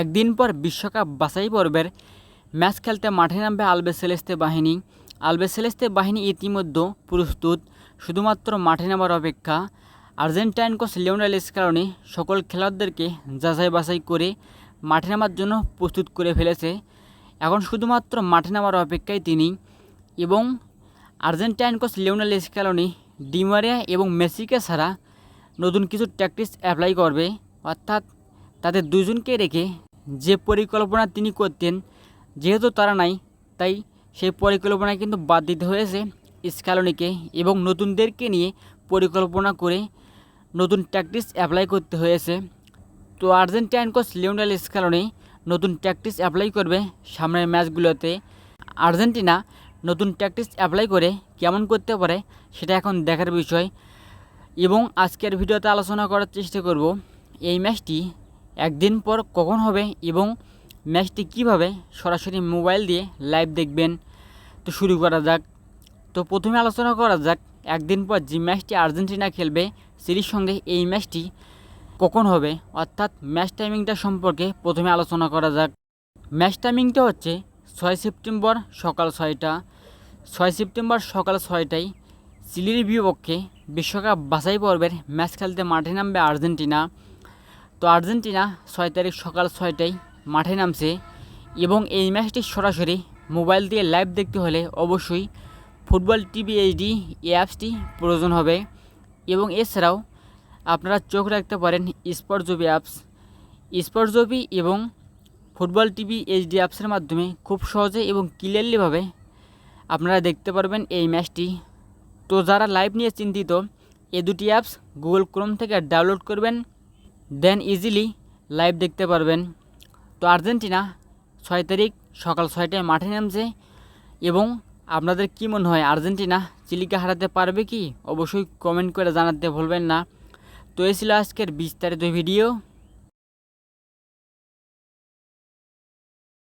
একদিন পর বিশ্বকাপ বাছাই পর্বের ম্যাচ খেলতে মাঠে নামবে আলবে সেলেস্তে বাহিনী। আলবে সেলেস্তে বাহিনী ইতিমধ্যে প্রস্তুত, শুধুমাত্র মাঠে নামার অপেক্ষা। আর্জেন্টাইন কোচ লিওনেল স্কালনি সকল খেলোয়াড়দেরকে যাচাই বাছাই করে মাঠে নামার জন্য প্রস্তুত করে ফেলেছে। এখন শুধুমাত্র মাঠে নামার অপেক্ষায় তিনি এবং Argentine coach Lionel Scaloni Di Maria এবং মেসিকে ছাড়া নতুন কিছু ট্যাকটিক্স অ্যাপ্লাই করবে। অর্থাৎ তাদের দুজনকে রেখে যে পরিকল্পনা তিনি করতেন, যেহেতু তারা নাই, তাই সেই পরিকল্পনা কিন্তু বাদ দিতে হয়েছে স্কালনিকে এবং নতুনদেরকে নিয়ে পরিকল্পনা করে নতুন ট্যাকটিক্স অ্যাপ্লাই করতে হয়েছে। তো আর্জেন্টাইন কোচ লিওনেল স্কালনি নতুন ট্যাকটিক্স অ্যাপ্লাই করবে সামনের ম্যাচগুলোতে। আর্জেন্টিনা নতুন ট্যাকটিক্স অ্যাপ্লাই করে কেমন করতে পারে সেটা এখন দেখার বিষয়। এবং আজকের ভিডিওতে আলোচনা করার চেষ্টা করব। এই ম্যাচটি একদিন পর কখন হবে এবং ম্যাচটি কীভাবে সরাসরি মোবাইল দিয়ে লাইভ দেখবেন? তো শুরু করা যাক। তো প্রথমে আলোচনা করা যাক একদিন পর যে ম্যাচটি আর্জেন্টিনা খেলবে সিরির সঙ্গে এই ম্যাচটি কখন হবে? অর্থাৎ ম্যাচ টাইমিংটা সম্পর্কে প্রথমে আলোচনা করা যাক। ম্যাচ টাইমিংটা হচ্ছে ছয় সেপ্টেম্বর সকাল ছয়টা। ছয় সেপ্টেম্বর সকাল ছয়টায় চিলির বিপক্ষে বিশ্বকাপ বাছাই পর্বের ম্যাচ খেলতে মাঠে নামবে আর্জেন্টিনা। তো আর্জেন্টিনা ছয় তারিখ সকাল ছয়টায় মাঠে নামছে এবং এই ম্যাচটি সরাসরি মোবাইল দিয়ে লাইভ দেখতে হলে অবশ্যই ফুটবল টিভি এইচডি এই অ্যাপসটি প্রয়োজন হবে এবং এছাড়াও আপনারা চোখ রাখতে পারেন স্পট জবি অ্যাপস। স্পট জবি এবং ফুটবল টিভি এইচডি অ্যাপসের মাধ্যমে খুব সহজে এবং ক্লিয়ারলিভাবে আপনারা দেখতে পারবেন এই ম্যাচটি। তো যারা লাইভ নিয়ে চিন্তিত এ দুটি অ্যাপস গুগল ক্রোম থেকে ডাউনলোড করবেন দেন ইজিলি লাইভ দেখতে পারবেন। তো আর্জেন্টিনা ছয় তারিখ সকাল ছয়টায় মাঠে নামছে এবং আপনাদের কী মনে হয়, আর্জেন্টিনা চিলিকে হারাতে পারবে কি? অবশ্যই কমেন্ট করে জানাতে ভুলবেন না। তো এই ছিল আজকের বিস্তারিত ভিডিও